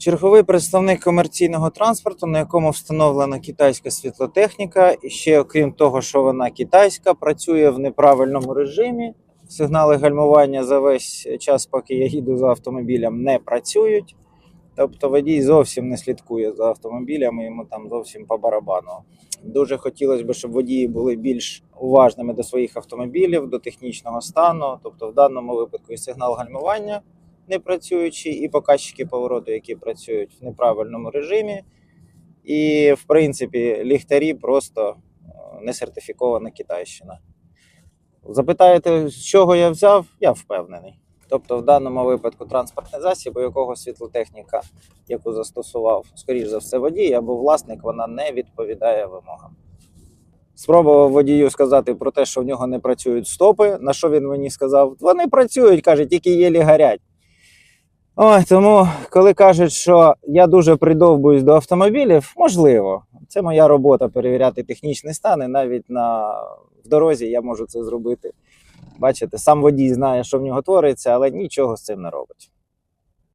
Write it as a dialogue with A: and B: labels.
A: Черговий представник комерційного транспорту, на якому встановлена китайська світлотехніка, і ще окрім того, що вона китайська, працює в неправильному режимі. Сигнали гальмування за весь час, поки я їду за автомобілем, не працюють. Тобто водій зовсім не слідкує за автомобілями, йому там зовсім по барабану. Дуже хотілося б, щоб водії були більш уважними до своїх автомобілів, до технічного стану. Тобто, в даному випадку і сигнал гальмування не працюючі, і показчики повороту, які працюють в неправильному режимі. І, в принципі, ліхтарі просто е, не сертифікована Китайщина. Запитаєте, з чого я взяв? Я впевнений. Тобто, в даному випадку транспортний засіб, у якого світлотехніка, яку застосував, скоріш за все, водій або власник, вона не відповідає вимогам. Спробував водію сказати про те, що в нього не працюють стопи. На що він мені сказав? Вони працюють, каже, тільки єлі горять. Ой, тому, коли кажуть, що я дуже придовбуюсь до автомобілів, можливо, це моя робота перевіряти технічний стан, і навіть на в дорозі я можу це зробити. Бачите, сам водій знає, що в нього твориться, але нічого з цим не робить.